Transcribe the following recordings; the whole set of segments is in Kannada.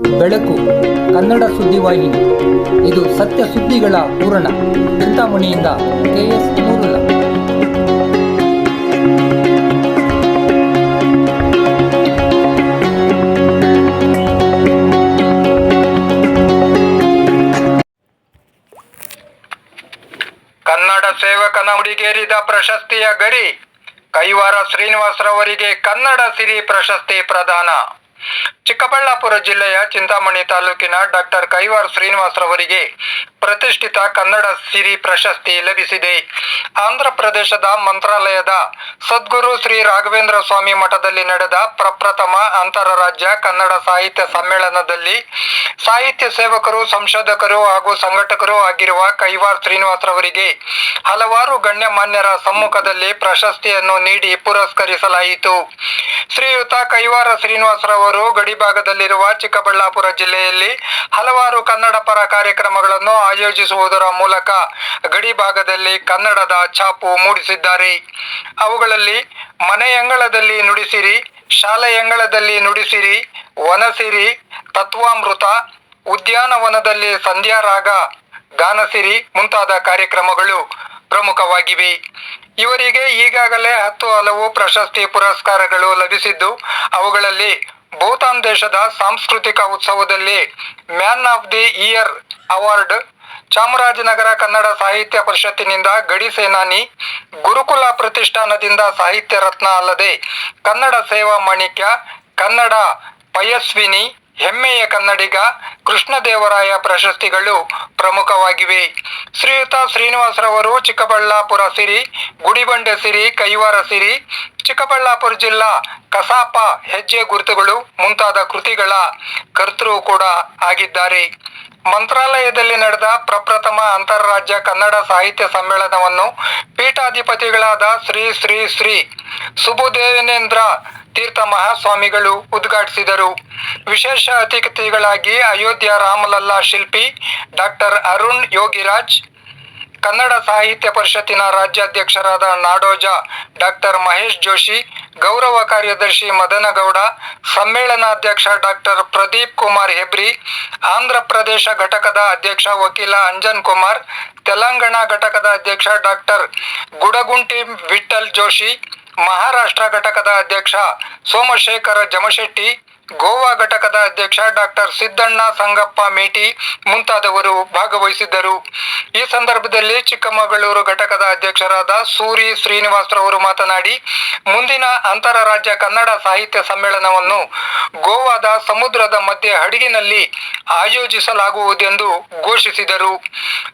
ಬೆಳಕು, ಕನ್ನಡ ಸುದ್ದಿವಾಹಿನಿ ಇದು ಸತ್ಯ ಸುದ್ದಿಗಳ ಪೂರಣ ಚಿಂತಾಮಣಿಯಿಂದ ಕೆಎಸ್ ಮೂರುಲ ಕನ್ನಡ ಸೇವಕನ ಹುಡುಗೇರಿದ ಪ್ರಶಸ್ತಿಯ ಗರಿ ಕೈವಾರ ಶ್ರೀನಿವಾಸರವರಿಗೆ ಕನ್ನಡ ಸಿರಿ ಪ್ರಶಸ್ತಿ ಪ್ರದಾನ. ಚಿಕ್ಕಬಳ್ಳಾಪುರ ಜಿಲ್ಲೆಯ ಚಿಂತಾಮಣಿ ತಾಲೂಕಿನ ಡಾಕ್ಟರ್ ಕೈವಾರ್ ಶ್ರೀನಿವಾಸರವರಿಗೆ ಪ್ರತಿಷ್ಠಿತ ಕನ್ನಡ ಸಿರಿ ಪ್ರಶಸ್ತಿ ಲಭಿಸಿದೆ. ಆಂಧ್ರ ಪ್ರದೇಶದ ಮಂತ್ರಾಲಯದ ಸದ್ಗುರು ಶ್ರೀ ರಾಘವೇಂದ್ರ ಸ್ವಾಮಿ ಮಠದಲ್ಲಿ ನಡೆದ ಪ್ರಪ್ರಥಮ ಅಂತಾರಾಜ್ಯ ಕನ್ನಡ ಸಾಹಿತ್ಯ ಸಮ್ಮೇಳನದಲ್ಲಿ ಸಾಹಿತ್ಯ ಸೇವಕರು, ಸಂಶೋಧಕರು ಹಾಗೂ ಸಂಘಟಕರು ಆಗಿರುವ ಕೈವಾರ್ ಶ್ರೀನಿವಾಸರವರಿಗೆ ಹಲವಾರು ಗಣ್ಯಮಾನ್ಯರ ಸಮ್ಮುಖದಲ್ಲಿ ಪ್ರಶಸ್ತಿಯನ್ನು ನೀಡಿ ಪುರಸ್ಕರಿಸಲಾಯಿತು. ಶ್ರೀಯುತ ಕೈವಾರ ಶ್ರೀನಿವಾಸರವರು ಗಡಿಭಾಗದಲ್ಲಿರುವ ಚಿಕ್ಕಬಳ್ಳಾಪುರ ಜಿಲ್ಲೆಯಲ್ಲಿ ಹಲವಾರು ಕನ್ನಡ ಪರ ಕಾರ್ಯಕ್ರಮಗಳನ್ನು ಆಯೋಜಿಸುವುದರ ಮೂಲಕ ಗಡಿಭಾಗದಲ್ಲಿ ಕನ್ನಡದ ಛಾಪು ಮೂಡಿಸಿದ್ದಾರೆ. ಅವುಗಳಲ್ಲಿ ಮನೆಯಂಗಳದಲ್ಲಿ ನುಡಿಸಿರಿ ಶಾಲೆಯಂಗಳದಲ್ಲಿ ನುಡಿಸಿರಿ ವನಸಿರಿ ತತ್ವಾಮೃತ, ಉದ್ಯಾನವನದಲ್ಲಿ ಸಂಧ್ಯಾರಾಗ ಗಾನಸಿರಿ ಮುಂತಾದ ಕಾರ್ಯಕ್ರಮಗಳು ಪ್ರಮುಖವಾಗಿವೆ. ಇವರಿಗೆ ಈಗಾಗಲೇ ಹತ್ತು ಹಲವು ಪ್ರಶಸ್ತಿ ಪುರಸ್ಕಾರಗಳು ಲಭಿಸಿದ್ದು, ಅವುಗಳಲ್ಲಿ ಭೂತಾನ್ ದೇಶದ ಸಾಂಸ್ಕೃತಿಕ ಉತ್ಸವದಲ್ಲಿ man of the year award, Chamarajanagar Kannada ಸಾಹಿತ್ಯ ಪರಿಷತ್ತಿನಿಂದ ಗಡಿ ಸೇನಾನಿ, ಗುರುಕುಲ ಪ್ರತಿಷ್ಠಾನದಿಂದ ಸಾಹಿತ್ಯ ರತ್ನ ಅಲ್ಲದೆ ಕನ್ನಡ ಸೇವಾ ಮಾಣಿಕ್ಯ, ಕನ್ನಡ ಪಯಸ್ವಿನಿ ಹೆಮ್ಮೆಯ ಕನ್ನಡಿಗ, ಕೃಷ್ಣದೇವರಾಯ ಪ್ರಶಸ್ತಿಗಳು ಪ್ರಮುಖವಾಗಿವೆ. ಶ್ರೀಯುತ ಶ್ರೀನಿವಾಸರವರು ಚಿಕ್ಕಬಳ್ಳಾಪುರ ಸಿರಿ, ಗುಡಿಬಂಡೆ ಸಿರಿ, ಕೈವಾರ ಸಿರಿ, ಚಿಕ್ಕಬಳ್ಳಾಪುರ ಜಿಲ್ಲಾ, ಕಸಾಪ ಹೆಜ್ಜೆ ಗುರುತುಗಳು ಮುಂತಾದ ಕೃತಿಗಳ ಕರ್ತೃ ಕೂಡ ಆಗಿದ್ದಾರೆ. ಮಂತ್ರಾಲಯದಲ್ಲಿ ನಡೆದ ಪ್ರಪ್ರಥಮ ಅಂತಾರಾಜ್ಯ ಕನ್ನಡ ಸಾಹಿತ್ಯ ಸಮ್ಮೇಳನವನ್ನು ಪೀಠಾಧಿಪತಿಗಳಾದ ಶ್ರೀ ಶ್ರೀ ಶ್ರೀ ಸುಬುದೇವನೇಂದ್ರ ತೀರ್ಥ ಮಹಾಸ್ವಾಮಿಗಳು ಉದ್ಘಾಟಿಸಿದರು. ವಿಶೇಷ ಅತಿಥಿಗಳಾಗಿ ಅಯೋಧ್ಯ ರಾಮಲಲ್ಲಾ ಶಿಲ್ಪಿ ಡಾಕ್ಟರ್ ಅರುಣ್ ಯೋಗಿರಾಜ್, ಕನ್ನಡ ಸಾಹಿತ್ಯ ಪರಿಷತ್ತಿನ ರಾಜ್ಯಾಧ್ಯಕ್ಷರಾದ ನಾಡೋಜ ಡಾಕ್ಟರ್ ಮಹೇಶ್ ಜೋಶಿ, ಗೌರವ ಕಾರ್ಯದರ್ಶಿ ಮದನಗೌಡ, ಸಮ್ಮೇಳನಾಧ್ಯಕ್ಷ ಡಾಕ್ಟರ್ ಪ್ರದೀಪ್ ಕುಮಾರ್ ಹೆಬ್ರಿ, ಆಂಧ್ರ ಪ್ರದೇಶ ಘಟಕದ ಅಧ್ಯಕ್ಷ ವಕೀಲ ಅಂಜನ್ ಕುಮಾರ್, ತೆಲಂಗಾಣ ಘಟಕದ ಅಧ್ಯಕ್ಷ ಡಾಕ್ಟರ್ ಗುಡಗುಂಟಿ ವಿಠಲ್ ಜೋಶಿ ಮಹಾರಾಷ್ಟ್ರ ಘಟಕದ ಅಧ್ಯಕ್ಷ ಸೋಮಶೇಖರ ಜಮಶೆಟ್ಟಿ ಗೋವಾ ಘಟಕದ ಅಧ್ಯಕ್ಷ ಡಾಕ್ಟರ್ ಸಿದ್ದಣ್ಣ ಸಂಗಪ್ಪ ಮೇಟಿ ಮುಂತಾದವರು ಭಾಗವಹಿಸಿದ್ದರು. ಈ ಸಂದರ್ಭದಲ್ಲಿ ಚಿಕ್ಕಮಗಳೂರು ಘಟಕದ ಅಧ್ಯಕ್ಷರಾದ ಸೂರಿ ಶ್ರೀನಿವಾಸ್ ರವರು ಮಾತನಾಡಿ, ಮುಂದಿನ ಅಂತಾರಾಜ್ಯ ಕನ್ನಡ ಸಾಹಿತ್ಯ ಸಮ್ಮೇಳನವನ್ನು ಗೋವಾದ ಸಮುದ್ರದ ಮಧ್ಯೆ ಹಡಗಿನಲ್ಲಿ ಆಯೋಜಿಸಲಾಗುವುದೆಂದು ಘೋಷಿಸಿದರು.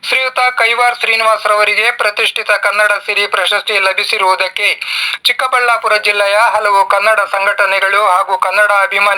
ಶ್ರೀಯುತ ಕೈವಾರ್ ಶ್ರೀನಿವಾಸರವರಿಗೆ ಪ್ರತಿಷ್ಠಿತ ಕನ್ನಡ ಸಿರಿ ಪ್ರಶಸ್ತಿ ಲಭಿಸಿರುವುದಕ್ಕೆ ಚಿಕ್ಕಬಳ್ಳಾಪುರ ಜಿಲ್ಲೆಯ ಹಲವು ಕನ್ನಡ ಸಂಘಟನೆಗಳು ಹಾಗೂ ಕನ್ನಡ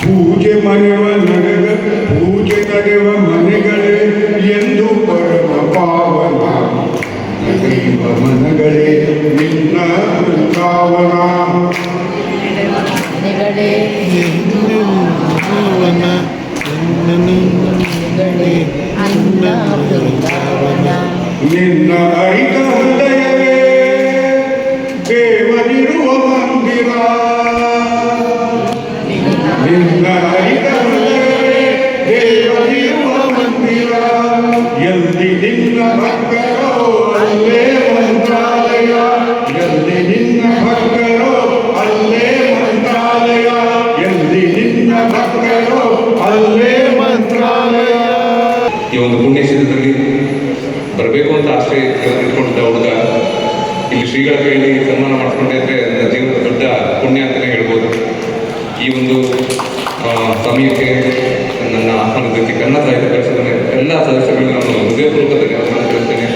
ಪೂಜೆ ಮನೆವ ನಗರ ಪೂಜೆ ನಡೆವ ಮನೆಗಳೇ ಎಂದು ಪರಮ ಪಾವನ ನಡೆಯುವ ಮನಗಳೇ ನಿನ್ನ ಬೃಂದಾವನ ಭುವನ ನಿನ್ನ ಮನೆಗಳೇ ನಿನ್ನ ಶ್ರೀಗಳ ಕೈಯಲ್ಲಿ ಸನ್ಮಾನ ಅಂದರೆ ನನ್ನ ಜೀವನದ ದೊಡ್ಡ ಪುಣ್ಯ ಅಂತಲೇ ಹೇಳ್ಬೋದು. ಈ ಒಂದು ಸಮಯಕ್ಕೆ ನನ್ನ ಆಹ್ವಾನದಕ್ಕೆ ಕನ್ನಡ ಸಾಹಿತ್ಯ ಪರಿಷತ್ತಿನ ಎಲ್ಲ ಸದಸ್ಯಗಳಿಗೆ ನಾನು ಹೃದಯಪೂರ್ವಕ ಧನ್ಯವಾದ ತಿಳಿಸ್ತೇನೆ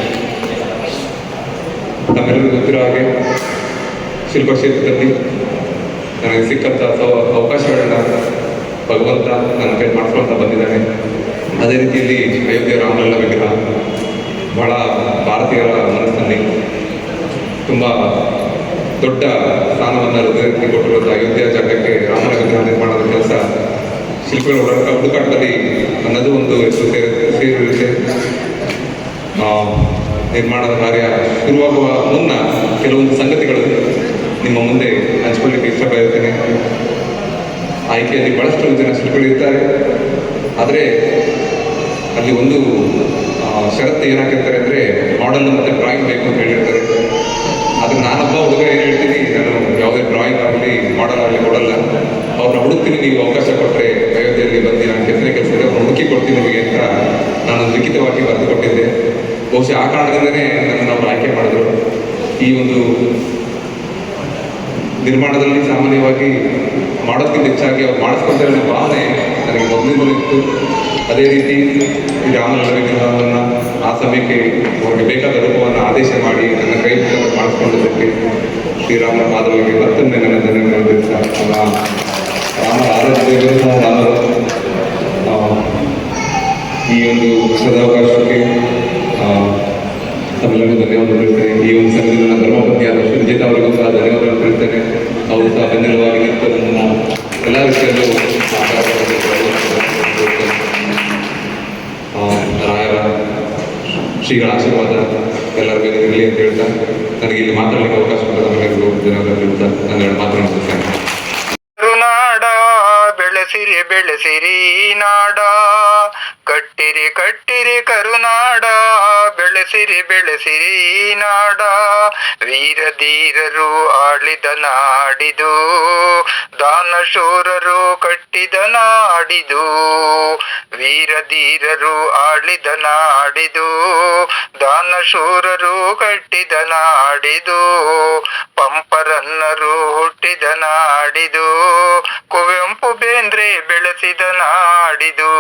ನಮ್ಮೆಲ್ಲರಿಗೂ ಗೊತ್ತಿರೋ ಹಾಗೆ ಶಿಲ್ಪ ಕ್ಷೇತ್ರದಲ್ಲಿ ನನಗೆ ಸಿಕ್ಕಂಥ ಸೌ ಅವಕಾಶಗಳನ್ನ ಭಗವಂತ ನನ್ನ ಕೈ ಮಾಡಿಸ್ಕೊಳ್ತಾ ಬಂದಿದ್ದಾನೆ. ಅದೇ ರೀತಿಯಲ್ಲಿ ಅಯೋಧ್ಯೆ ರಾಮಲಲ್ಲ ವಿಗ್ರಹ ಬಹಳ ಭಾರತೀಯರ ಮನಸ್ಸಿನಲ್ಲಿ ತುಂಬ ದೊಡ್ಡ ಸ್ಥಾನವನ್ನು ಹೃದಯಕ್ಕೆ ಕೊಟ್ಟಿರುವಂಥ ಅಯೋಧ್ಯ ಜಾಗಕ್ಕೆ ರಾಮನ ವಿಗ್ರಹ ನಿರ್ಮಾಣದ ಕೆಲಸ ಶಿಲ್ಪಿಗಳ ಹುಡುಕ ಹುಡುಕಾಟದಲ್ಲಿ ಅನ್ನೋದು ಒಂದು ಹೆಸರು ಸೇರಿ, ಸೇರಿರುತ್ತೆ. ನಿರ್ಮಾಣದ ಕಾರ್ಯ ಶುರುವಾಗುವ ಮುನ್ನ ಕೆಲವೊಂದು ಸಂಗತಿಗಳು ನಿಮ್ಮ ಮುಂದೆ ಹಂಚಿಕೊಳ್ಳಿಕ್ಕೆ ಇಷ್ಟಪಡುತ್ತೇನೆ. ಆಯ್ಕೆಯಲ್ಲಿ ಬಹಳಷ್ಟು ಜನ ಶಿಲ್ಪಿಗಳಿರ್ತಾರೆ ಆದರೆ ಅಲ್ಲಿ ಒಂದು ಷರತ್ತು ಏನಾಗಿರ್ತಾರೆ ಅಂದರೆ, ಮಾಡಲ್ ಮತ್ತು ಡ್ರಾಯಿಂಗ್ ಬೇಕು ಅಂತ ಹೇಳಿರ್ತಾರೆ. ನಾನೊಬ್ಬ ಹುಡುಗ ಏನು ಹೇಳ್ತೀನಿ, ನಾನು ಯಾವುದೇ ಡ್ರಾಯಿಂಗ್ ಆಗಲಿ, ಮಾಡಲ್ ಆಗಲಿ ಕೊಡಲ್ಲ. ಅವ್ರನ್ನ ಹುಡುಕ್ತೀನಿ, ನೀವು ಅವಕಾಶ ಕೊಟ್ಟರೆ ಅಯೋಧ್ಯೆಯಲ್ಲಿ ಬಂದು ನಾನು ಕೆತ್ತನೆ ಕೆಲಸ ಇದೆ ಅವ್ರನ್ನ ಹುಡುಕಿ ಕೊಡ್ತೀನಿ ನಿಮಗೆ ಅಂತ ನಾನು ಲಿಖಿತವಾಗಿ ಬರೆದು ಕೊಟ್ಟಿದ್ದೆ. ಬಹುಶಃ ಆ ಕಾರಣದಿಂದನೇ ನನ್ನನ್ನು ಅವ್ರು ಆಯ್ಕೆ ಮಾಡಿದ್ರು. ಈ ಒಂದು ನಿರ್ಮಾಣದಲ್ಲಿ ಸಾಮಾನ್ಯವಾಗಿ ಮಾಡೋದಕ್ಕಿಂತ ಹೆಚ್ಚಾಗಿ ಅವ್ರು ಮಾಡಿಸ್ಕೊಳ್ತಾರೆ ಅನ್ನೋ ಭಾವನೆ ನನಗೆ ಮೊದಲಿಂದಲೂ ಇತ್ತು. ಅದೇ ರೀತಿ ವಿಗ್ರಹವನ್ನು ಆ ಸಮಯಕ್ಕೆ ಅವರಿಗೆ ಬೇಕಾದ ರೂಪವನ್ನು ಆದೇಶ ಮಾಡಿ ನನ್ನ ಕೈ ಮಾಡಿಸ್ಕೊಂಡಿದ್ದಕ್ಕೆ ಶ್ರೀರಾಮನ ಪಾದಗಳಿಗೆ ಮತ್ತೊಮ್ಮೆ ನನ್ನ ಧನ್ಯವಾದ ರಾಮ ಆರಾಧ್ಯ ವಿಗ್ರಹ ರಾಮರು ಈ ಒಂದು ಸದಾವಕಾಶಕ್ಕೆ ತಮ್ಮೆಲ್ಲರಿಗೂ ಧನ್ಯವಾದ ತಿಳಿಸ್ತೇನೆ ಈ ಒಂದು ಸಂಘದ ನನ್ನ ಧರ್ಮಪತ್ನಿಯಾದ ಸುರಜಿತ್ ಅವರಿಗೂ ಸಹ ಧನ್ಯವಾದಗಳನ್ನು ತಿಳಿಸ್ತೇನೆ. ಅವರು ಸಹ ಬೆನ್ನೆಲುವಾಗಿ ನಿಂತು ನನ್ನ ಎಲ್ಲ ವಿಷಯದಲ್ಲೂ ಶ್ರೀಗಳ ಆಶೀರ್ವಾದ ಎಲ್ಲರ ಇರಲಿ ಅಂತ ಹೇಳ್ತಾ ನನಗೆ ಇಲ್ಲಿ ಮಾತಾಡಲಿಕ್ಕೆ ಅವಕಾಶ ಕೊಟ್ಟ ತಮ್ಮೆಲ್ಲರಿಗೂ ಧನ್ಯವಾದ ತಿಳಿಸ್ತಾ ನನ್ನ ಎರಡು ಮುಗಿಸ್ತೇನೆ. ಬೆಳೆಸಿರಿ ಬೆಳೆಸಿರಿ, ನಾಡ. ಕಟ್ಟಿರಿ ಕಟ್ಟಿರಿ ಕರುನಾಡ, ಬೆಳೆಸಿರಿ ಬೆಳೆಸಿರಿ ನಾಡ. ವೀರ ಧೀರರು ಆಳಿದ ನಾಡಿದು, ದಾನಶೂರರು ಕಟ್ಟಿದ ನಾಡಿದು. ವೀರ ಧೀರರು ಆಳಿದ ನಾಡಿದು, ದಾನಶೂರರು ಕಟ್ಟಿದ ನಾಡಿದು. ಪಂಪರನ್ನರು ಹುಟ್ಟಿದ ನಾಡಿದು. ಕುವೆಂಪು ಬೇಂದ್ರೆ ಬೆಳೆಸಿದ ನಾಡಿದು.